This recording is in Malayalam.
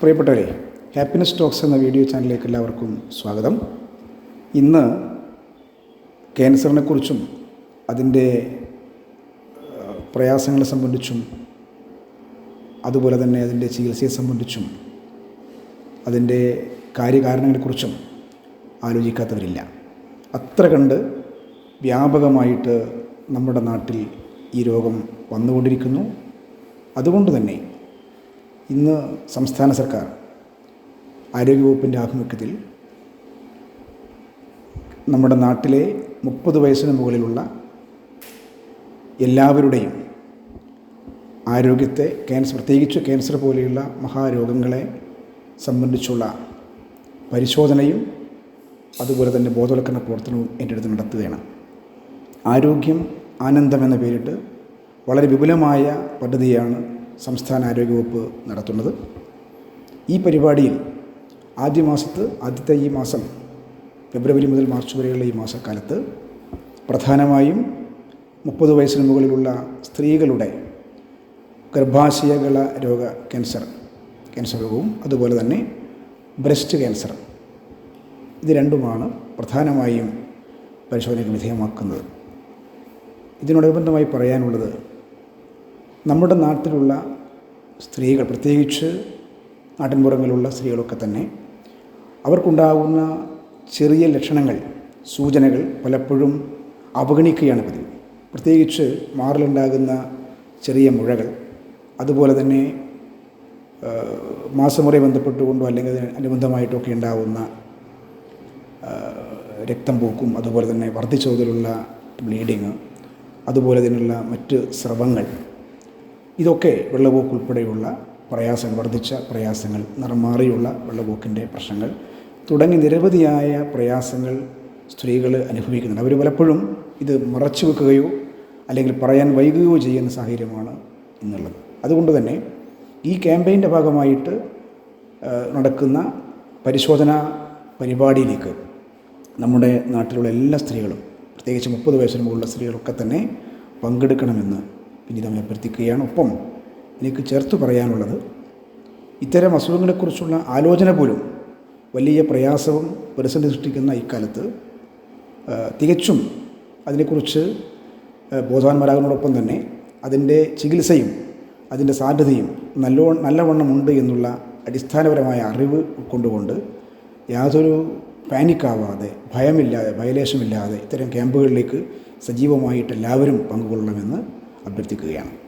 പ്രിയപ്പെട്ടവരെ ഹാപ്പിനെസ് ടോക്സ് എന്ന വീഡിയോ ചാനലിലേക്ക് എല്ലാവർക്കും സ്വാഗതം. ഇന്ന് ക്യാൻസറിനെ കുറിച്ചും അതിന്റെ പ്രയാസങ്ങളെ സംബന്ധിച്ചും അതുപോലെ തന്നെ അതിന്റെ ചികിത്സയെ സംബന്ധിച്ചും അതിന്റെ കാര്യകാരണങ്ങളെക്കുറിച്ചും ആലോചിക്കാത്തവരില്ല. അത്ര കണ്ട് വ്യാപകമായിട്ട് നമ്മുടെ നാട്ടിൽ ഈ രോഗം വന്നുകൊണ്ടിരിക്കുന്നു. അതുകൊണ്ട് തന്നെ ഇന്ന് സംസ്ഥാന സർക്കാർ ആരോഗ്യവകുപ്പിന്റെ ആഭിമുഖ്യത്തിൽ നമ്മുടെ നാട്ടിലെ മുപ്പത് വയസ്സിന് മുകളിലുള്ള എല്ലാവരുടെയും ആരോഗ്യത്തെ ക്യാൻസർ പ്രത്യേകിച്ച് ക്യാൻസർ പോലെയുള്ള മഹാരോഗങ്ങളെ സംബന്ധിച്ചുള്ള പരിശോധനയും അതുപോലെ തന്നെ ബോധവൽക്കരണ പ്രവർത്തനവും എന്റെ അടുത്ത് നടത്തുകയാണ്. ആരോഗ്യം ആനന്ദം എന്ന പേരിട്ട് വളരെ വിപുലമായ പദ്ധതിയാണ് സംസ്ഥാന ആരോഗ്യവകുപ്പ് നടത്തുന്നത്. ഈ പരിപാടിയിൽ ആദ്യ മാസത്ത് ആദ്യത്തെ ഈ മാസം ഫെബ്രുവരി മുതൽ മാർച്ച് വരെയുള്ള ഈ മാസക്കാലത്ത് പ്രധാനമായും മുപ്പത് വയസ്സിന് മുകളിലുള്ള സ്ത്രീകളുടെ ഗർഭാശയകള രോഗ ക്യാൻസർ ക്യാൻസർ രോഗവും അതുപോലെ തന്നെ ബ്രസ്റ്റ് ക്യാൻസർ. ഇത് രണ്ടുമാണ് പ്രധാനമായും പരിശോധനയ്ക്ക് വിധേയമാക്കുന്നത്. ഇതിനോടനുബന്ധമായി പറയാനുള്ളത് നമ്മുടെ നാട്ടിലുള്ള സ്ത്രീകൾ പ്രത്യേകിച്ച് നാട്ടിൻപുറങ്ങളിലുള്ള സ്ത്രീകളൊക്കെ തന്നെ അവർക്കുണ്ടാകുന്ന ചെറിയ ലക്ഷണങ്ങൾ സൂചനകൾ പലപ്പോഴും അവഗണിക്കുകയാണ് പതിവ്. പ്രത്യേകിച്ച് മാറിലുണ്ടാകുന്ന ചെറിയ മുഴകൾ അതുപോലെ തന്നെ മാസമുറയെ ബന്ധപ്പെട്ടുകൊണ്ടോ അല്ലെങ്കിൽ അനുബന്ധമായിട്ടൊക്കെ ഉണ്ടാകുന്ന രക്തം പോക്കും അതുപോലെ തന്നെ വർദ്ധിച്ച തോതിലുള്ള ബ്ലീഡിങ് അതുപോലെ തന്നെയുള്ള മറ്റ് സ്രവങ്ങൾ ഇതൊക്കെ വെള്ളപോക്ക് ഉൾപ്പെടെയുള്ള പ്രയാസങ്ങൾ വർദ്ധിച്ച പ്രയാസങ്ങൾ നിറം മാറിയുള്ള വെള്ളപോക്കിന്റെ പ്രശ്നങ്ങൾ തുടങ്ങി നിരവധിയായ പ്രയാസങ്ങൾ സ്ത്രീകൾ അനുഭവിക്കുന്നുണ്ട്. അവർ പലപ്പോഴും ഇത് മറച്ചു വെക്കുകയോ അല്ലെങ്കിൽ പറയാൻ വൈകുകയോ ചെയ്യുന്ന സാഹചര്യമാണ് എന്നുള്ളത് അതുകൊണ്ട് തന്നെ ഈ ക്യാമ്പയിന്റെ ഭാഗമായിട്ട് നടക്കുന്ന പരിശോധനാ പരിപാടിയിലേക്ക് നമ്മുടെ നാട്ടിലുള്ള എല്ലാ സ്ത്രീകളും പ്രത്യേകിച്ച് മുപ്പത് വയസ്സിന് മുകളിലുള്ള സ്ത്രീകളൊക്കെ തന്നെ പങ്കെടുക്കണമെന്ന് വിനീതമായി അഭ്യർത്ഥിക്കുകയാണ് ഒപ്പം എനിക്ക് ചേർത്ത് പറയാനുള്ളത് ഇത്തരം അസുഖങ്ങളെക്കുറിച്ചുള്ള ആലോചന പോലും വലിയ പ്രയാസവും പ്രതിസന്ധി സൃഷ്ടിക്കുന്ന ഇക്കാലത്ത് തികച്ചും അതിനെക്കുറിച്ച് ബോധവാന്മാരാകുന്നതോടൊപ്പം തന്നെ അതിന്റെ ചികിത്സയും അതിന്റെ സാധ്യതയും നല്ലോ നല്ലവണ്ണമുണ്ട് എന്നുള്ള അടിസ്ഥാനപരമായ അറിവ് ഉൾക്കൊണ്ടുകൊണ്ട് യാതൊരു പാനിക്കാവാതെ ഭയമില്ലാതെ ഭയലേശമില്ലാതെ ഇത്തരം ക്യാമ്പുകളിലേക്ക് സജീവമായിട്ട് എല്ലാവരും പങ്കുകൊള്ളണമെന്ന് അഭ്യർത്ഥിക്കുകയാണ്.